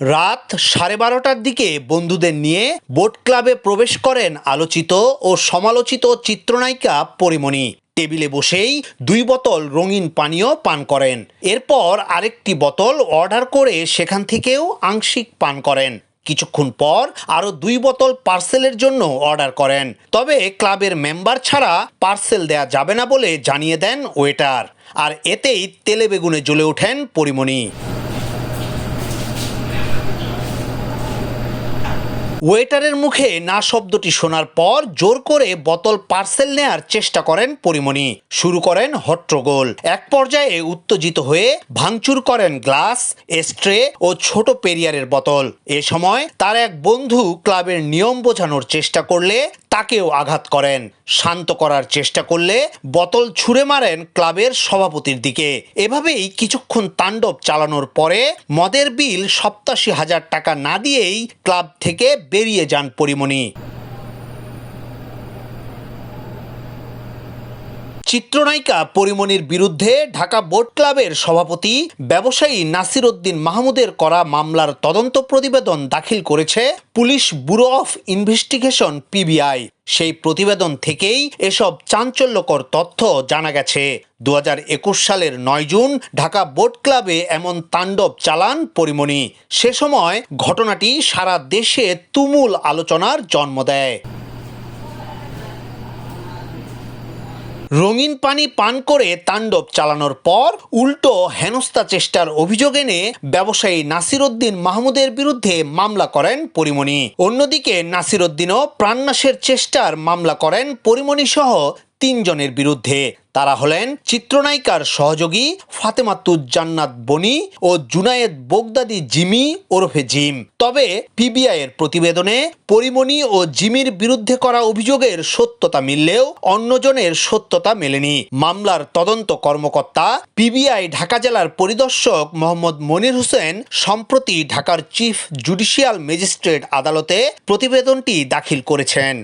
রাত সাড়ে বারোটার দিকে বন্ধুদের নিয়ে বোট ক্লাবে প্রবেশ করেন আলোচিত ও সমালোচিত চিত্রনায়িকা পরিমণি। টেবিলে বসেই দুই বোতল রঙিন পানীয় পান করেন। এরপর আরেকটি বোতল অর্ডার করে সেখান থেকেও আংশিক পান করেন। কিছুক্ষণ পর আরও দুই বোতল পার্সেলের জন্য অর্ডার করেন। তবে ক্লাবের মেম্বার ছাড়া পার্সেল দেয়া যাবে না বলে জানিয়ে দেন ওয়েটার। আর এতেই তেলে বেগুনে জ্বলে ওঠেন পরিমণি। ওয়েটারের মুখে না শব্দটি শোনার পর জোর করে বোতল পার্সেল নেয়ার চেষ্টা করেন পরিমণি। শুরু করেন হট্টগোল। এক পর্যায়ে উত্তেজিত হয়ে ভাঙচুর করেন গ্লাস, স্ট্রে ও ছোট পেরিয়ারের বোতল। এ সময় তার এক বন্ধু ক্লাবের নিয়ম বোঝানোর চেষ্টা করলে তাকেও আঘাত করেন। শান্ত করার চেষ্টা করলে বোতল ছুঁড়ে মারেন ক্লাবের সভাপতির দিকে। এভাবেই কিছুক্ষণ তাণ্ডব চালানোর পরে মদের বিল সপ্তাশি হাজার টাকা না দিয়েই ক্লাব থেকে বেরিয়ে যান পরিমণি। চিত্রনায়িকা পরিমণির বিরুদ্ধে ঢাকা বোট ক্লাবের সভাপতি ব্যবসায়ী নাসির উদ্দিন মাহমুদের করা মামলার তদন্ত প্রতিবেদন দাখিল করেছে police bureau of investigation, PBI. সেই প্রতিবেদন থেকেই এসব চাঞ্চল্যকর তথ্য জানা গেছে। দু হাজার একুশ সালের নয় জুন ঢাকা বোট ক্লাবে এমন তাণ্ডব চালান পরিমণি। সে সময় ঘটনাটি সারা দেশে তুমুল আলোচনার জন্ম দেয়। রঙিন পানি পান করে তাণ্ডব চালানোর পর উল্টো হেনস্থা চেষ্টার অভিযোগ এনে ব্যবসায়ী নাসির উদ্দিন মাহমুদের বিরুদ্ধে মামলা করেন পরিমণি। অন্যদিকে নাসির উদ্দিনও প্রাণনাশের চেষ্টার মামলা করেন পরিমণি সহ তিনজনের বিরুদ্ধে। তারা হলেন চিত্রনায়িকার সহযোগী ফাতেমাতুজ জান্নাত বনি ও জুনায়েদ বোগদাদি জিমি ওরফে জিম। তবে পিবিআই এর প্রতিবেদনে পরিমণি ও জিমির বিরুদ্ধে করা অভিযোগের সত্যতা মিললেও অন্যজনের সত্যতা মেলেনি। মামলার তদন্ত কর্মকর্তা পিবিআই ঢাকা জেলার পরিদর্শক মোহাম্মদ মনির হোসেন সম্প্রতি ঢাকার চিফ জুডিশিয়াল ম্যাজিস্ট্রেট আদালতে প্রতিবেদনটি দাখিল করেছেন।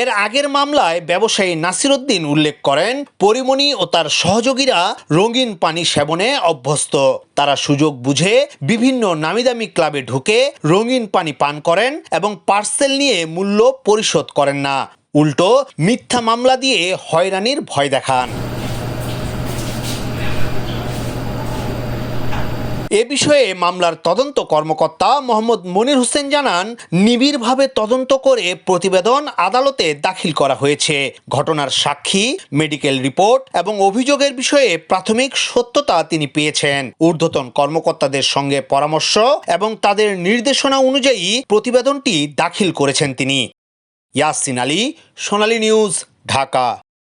এর আগের মামলায় ব্যবসায়ী নাসির উদ্দিন উল্লেখ করেন, পরিমণি ও তার সহযোগীরা রঙিন পানি সেবনে অভ্যস্ত। তারা সুযোগ বুঝে বিভিন্ন নামিদামি ক্লাবে ঢুকে রঙিন পানি পান করেন এবং পার্সেল নিয়ে মূল্য পরিশোধ করেন না। উল্টো মিথ্যা মামলা দিয়ে হয়রানির ভয় দেখান। এ বিষয়ে মামলার তদন্ত কর্মকর্তা মোহাম্মদ মনির হোসেন জানান, নিবিড়ভাবে তদন্ত করে প্রতিবেদন আদালতে দাখিল করা হয়েছে। ঘটনার সাক্ষী, মেডিকেল রিপোর্ট এবং অভিযোগের বিষয়ে প্রাথমিক সত্যতা তিনি পেয়েছেন। ঊর্ধ্বতন কর্মকর্তাদের সঙ্গে পরামর্শ এবং তাদের নির্দেশনা অনুযায়ী প্রতিবেদনটি দাখিল করেছেন তিনি। ইয়াসিন আলী, সোনালী নিউজ, ঢাকা।